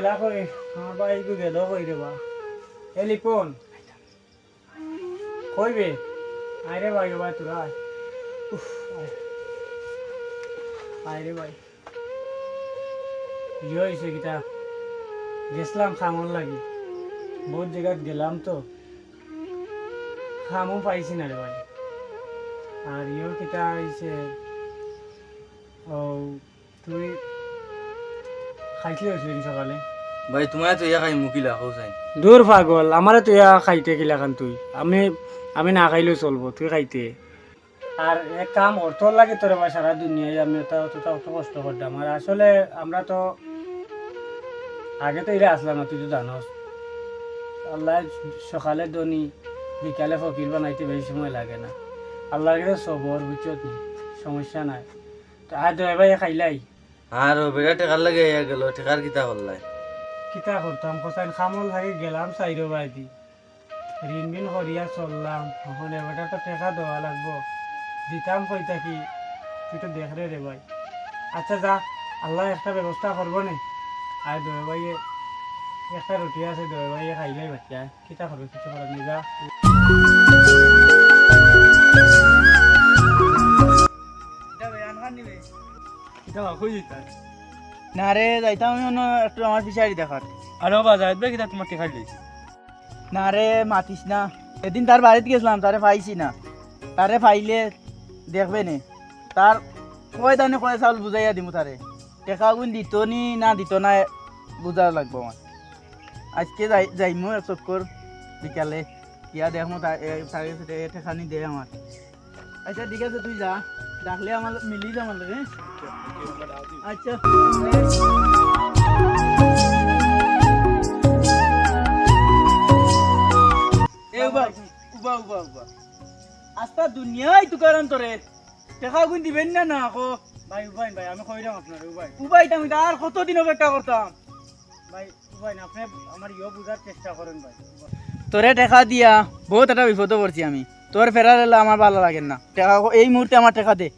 গেলা কই আমার ভাই গেল কই রে বা এ, লিপন। কইবে? আয় রে ভাই ভাই তোরা উফ আয় ভাই ইয়ে হয়েছে কিতা। গেছিলাম খামন লাগি। বহুত জায়গাত গেলাম তো। খামও পাইছি না রে ভাই আর ইয়েও কিতা হয়েছে ও তুই খাইছিলি হয়েছিলি সকালে ভাই তোমার তো ইয়া খাই মুকিলা খাও চাই দূর পাগল আমারে তুই আ খাইতে গেলা খান তুই। আমি আমি না খাইলেও চলবো তুই খাইতে। আর এক কাম অর্থ লাগে তোর বা সারা দুনিয়ায় আমি তো অত অত কষ্ট করতাম আর আসলে আমরা তো আগে তো এরা আসলাম না তুই তো জানোস। আল্লাহ সকালে দনি বিকালে ফকির বানাইতে বেশি সময় লাগে না। আল্লাহর কাছে সবর বুঝছত সমস্যা নাই। তো আর দয় ভাই খাইলাই আর ও বেটা টেকার লাগে ইয়া গেল টেকার কিতা করলাই কিতা করতাম কোথায় খামল থাকি গেলাম চাইরো বাদি ঋণ বিন করিয়া চললাম এখন এবারটা তো টেকা দেওয়া লাগবো। দিতাম কই থাকি তুই তো দেখ রে ভাই। আচ্ছা যা আল্লাহ একটা ব্যবস্থা করব নে? আর দয়ে ভাইয়ে একটা রুটি আছে দয়ে ভাইয়ে খাইলাই বাচ্চা কিতা করবে কিছু করার নেই যা। কিতা কই দিতাম না রে যাইতাম আমি অন্য একটু আমার পিছাড়ি দেখার আর বাজার বে কিতা তোমার টেকা দিয়েছি না রে মাতিস না। এদিন তার বাড়িতে গেছিলাম তারে পাইছি না। তারে পাইলে দেখবে নে? তার কয় দানে কয় চাউল বুঝাইয়া দিমু তারে টেকা গুণ দিত নি না দিত না বুঝা লাগবো আমার আজকে যাই যাইমু এক চক্কর বিকালে। ইয়া দেখমু টেকানি দে আমার আচ্ছা ঠিক আছে তুই যা। ডাকলে আমার মিলি যা আমার লাগে। আচ্ছা। এ উবা উবা উবা উবা। আস্তা দুনিয়ায় তুকারাম তোরে টেকা গুণ দিবেন না না আকৌ। ভাই উবাই ভাই আমি কইরাম আপনার উবাই উবাই আমি আর কতদিন অপেক্ষা করতাম ভাই উবাই না আপনি আমার ইয়ে বুঝার চেষ্টা করেন ভাই তোরে টেকা দিয়া বহুত একটা বিপদে পড়ছি আমি। তোর ফেরার এলে আমার ভালো লাগে না। টেকা এই মুহূর্তে আমার টেকা দে।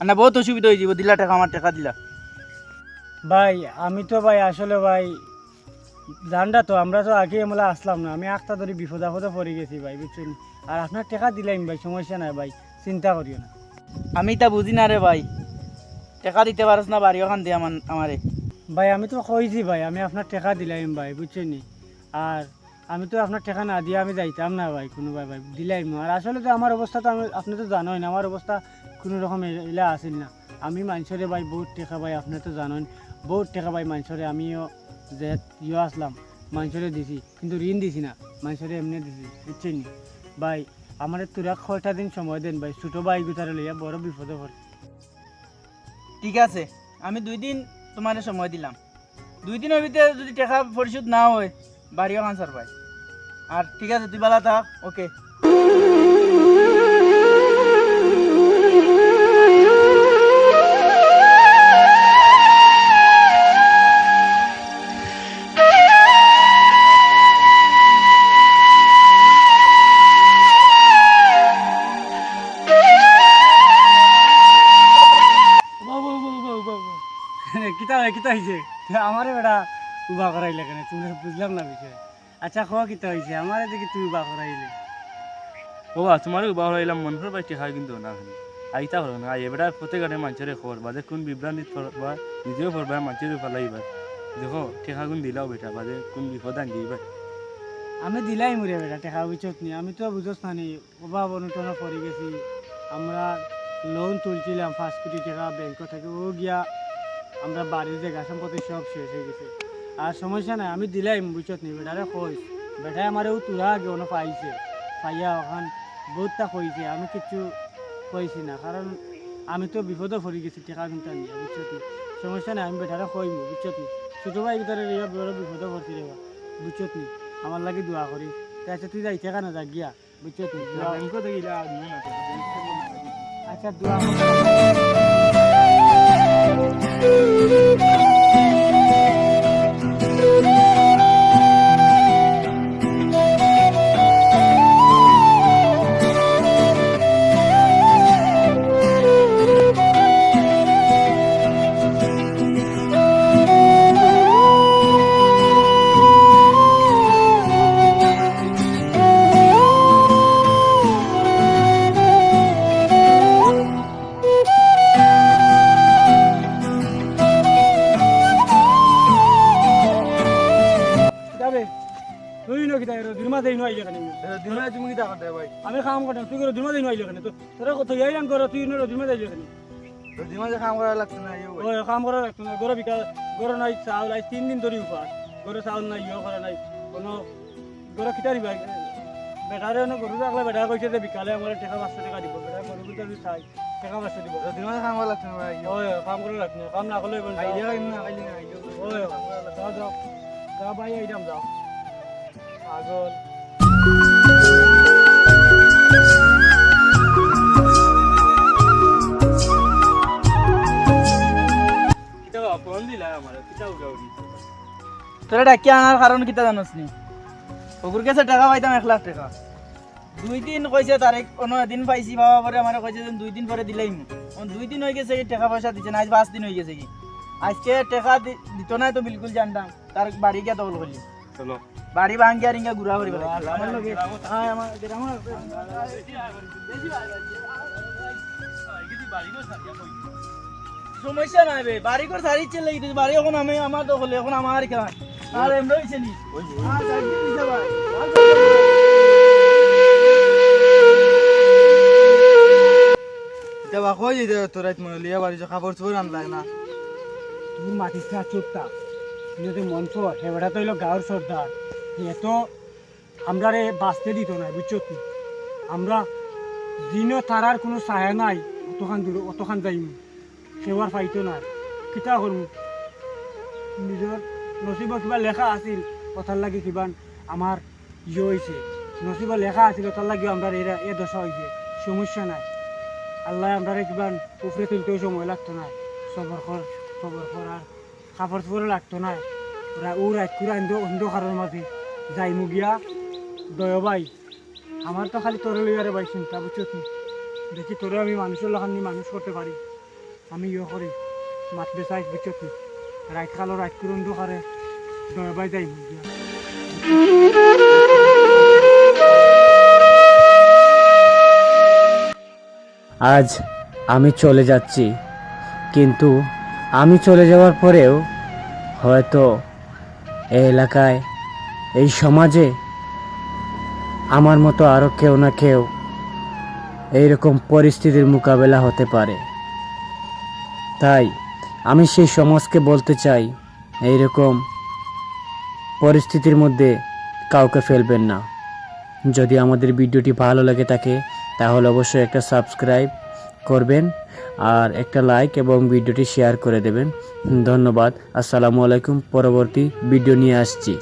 আর না বহুত অসুবিধা হয়ে যাব দিলা টেকা আমার টেকা দিলা। ভাই আমি তো ভাই আসলে ভাই জানডা তো আমরা তো আগে এমলা আসলাম না। আমি একটা ধরে বিপদ আপদে পড়ে গেছি ভাই বুঝছেন? আর আপনার টাকা দিলাম ভাই সমস্যা নাই ভাই চিন্তা করিও না। আমি তা বুঝি না রে ভাই। টেকা দিতে পারস না বাড়ি ওখান দিয়ে আমার আমারে। ভাই আমি তো কইছি ভাই আমি আপনার টাকা দিলাম ভাই বুঝছেন আর আমি তো আপনার টাকা না দিয়ে আমি যাইতাম না ভাই, কোনো ভাই ভাই দিলাম আর আসলে তো আমার অবস্থা তো আমি, আপনি তো জানোই না, আমার অবস্থা কোনো রকম এলা আসিল না। আমি মানুষরে ভাই বহুত টাকা ভাই, আপনি তো জানেন বহুত টাকা ভাই মানুষরে আমিও যে ইয়ে আসলাম মানুষরে দিছি, কিন্তু ঋণ দিছি না মানুষরে এমনি দিছি, বুঝছেন নি? ভাই, আমার তোরা কয়টা দিন সময় দেন ভাই, ছোটো ভাই গুতারে লইয়া বড় বিপদে পড়ে। ঠিক আছে, আমি দুই দিন তোমার সময় দিলাম। দুই দিনের ভিতরে যদি টাকা পরিশোধ না হয় বাড়িও আনসার পাই আর ঠিক আছে তুই বেলা থাক ওকে কিতা কিতা হয়েছে আমারে বেটা উবা করাইলে কেন? তুমি বুঝলাম না বিষয়। আচ্ছা খোয়া কিতা হয়েছে আমারে দেখি তুই উবা করাইলে। ও বা তোমার উবা হইলাম মন করে পাইতে খাই কিন্তু না আইতা হলো না এবার প্রত্যেক গাড়ি মানুষের খবর বাদে কোন বিভ্রান্তি বা নিজেও পড়বা মানুষের ফেলাইবার দেখো ঠেকা গুণ দিলাও বেটা বাদে কোন বিপদ আন দিবার আমি দিলাই মুরে বেটা টেকা বুঝছত নি। আমি তো বুঝছ না নি অভাব অনুটনে পড়ে গেছি। আমরা লোন তুলছিলাম পাঁচ কোটি টাকা ব্যাংক থেকে। ও গিয়া আমরা বাড়ির যে গাছ সম্পত্তি সব শেষ হয়ে গেছে। আর সমস্যা নাই আমি দিলাই বুঝত নি বেটারে কইস বেটাই আমার ও তুরা আগে অনেক পাইছে। পাইয়া ওখান বহুতটা কইছে আমি কিছু কইছি না কারণ আমি তো বিপদে পড়ে গেছি টাকা কিন্তু নিয়ে বুঝছত নি। সমস্যা নাই আমি বেটারে কইম বুঝছত নি। ছোটো ভাই ভিতরে রেয়া বড় বিপদে পড়ছি রে বুঝছত নি। আমার লাগে দোয়া করি আচ্ছা তুই যাইতে কেন যা গিয়া বুঝছত নি। আচ্ছা দোয়া ভাই আমি কাম করতাম তুই রোদির মাঝে ইনো আইলে কেন? তো তোরা কত ইয়াইলাম করো তুই মাঝে আইলে কেন? দিনে মাঝে কাম করা লাগছে না ইয়ে ও কাম করা রাখতো না গরো বিকাল গরো নাই চাউল আজ তিন দিন ধরে উপাস। গরো চাউল নাই ইয়ে করে নাই কোনো গরো খিটারি ভাই বেটারে না গরু রাখলে বেটা কইছে যে বিকালে আমার টাকা পাঁচশো টাকা দিব বেটা গরু যদি চাই টাকা পাঁচশো দিব। দিনে মাঝে কাম করা লাগছে না ভাই ওই কাম করে রাখতো কাম না করলে আইডিয়া কাম না আইডিয়া না ওই যাও যাও। যাও ভাই এইরাম যাও। পাগল। তোরা ডাকি আনার কারণ কিতা জানোস নি ওগুর কাছে টাকা পাইতাম এক লাখ টাকা। দুই দিন কইছে তারে কোনো দিন পাইছি বাবা পরে আমার কইছে যে দুই দিন পরে দিলাই দুই দিন হয়ে গেছে কি টাকা পয়সা দিচ্ছে না আজ পাঁচ দিন হয়ে গেছে কি। আজকে টাকা দিত না তো বিলকুল জানতাম তার বাড়ি গিয়া দখল করলি চলো। বাড়ি ভাঙ্গি আর ইঙ্গা ঘুরা করি আমার হ্যাঁ আমার আমার সমস্যা নাই বে বাড়ি করে সারি চলে গেছে বাড়ি এখন আমি আমার দখলে এখন আমার খেলা। আর এমন হয়েছে নি। দেবা কই মনে লিয়া বাড়ি যে কাপড় চোপড় আনলাই না? তুই মাটিস না চুপটা তুই যদি মঞ্চ হেবেটা তো হইল গাঁর সর্দার। এ তো আমরা রে বাঁচতে দিত না বুঝছ তুই আমরা দিনও তারার কোনো ছায়া নাই অতখান দূর অতখান যাইম সেও আর পাইতো না কিতা করম নিজৰ নচিব কিবা লেখা আছিল কথার লাগি কিবা আমার ইয়ে হয়েছে নচিব লেখা আছিল তার লাগি আমরা এরা এ দশা হয়েছে সমস্যা নাই। আল্লাহ আমরা কিবা উপরে তুলতেও সময় লাগতো না সবর কর সবর কর আর কাপড় চোপড় লাগতো না ওরা ও রাত করে অন্ধকারের মাঝে যাই মুগিয়া দয় ভাই আমার তো খালি তোরে লইয়ারে ভাই চিন্তা বুঝছ দেখি তোরে আমি মানুষের লখান মানুষ করতে পারি আমি ইয়ে করি। মাত বেচাই তুই রাত খালো রাত করে অন্ধকারে দয় যাই আজ আমি চলে যাচ্ছি, কিন্তু আমি চলে যাওয়ার পরেও হয়তো এই এলাকায়, এই সমাজে আমার মতো আরও কেউ না কেউ এইরকম পরিস্থিতির মোকাবেলা হতে পারে। তাই আমি সেই সমাজকে বলতে চাই, এইরকম পরিস্থিতির মধ্যে কাউকে ফেলবেন না। যদি আমাদের ভিডিওটি ভালো লাগে থাকে, তাহলে অবশ্যই একটা সাবস্ক্রাইব করবেন আর একটা লাইক এবং ভিডিওটি শেয়ার করে দেবেন। ধন্যবাদ। আসসালামু আলাইকুম। পরবর্তী ভিডিও নিয়ে আসছি।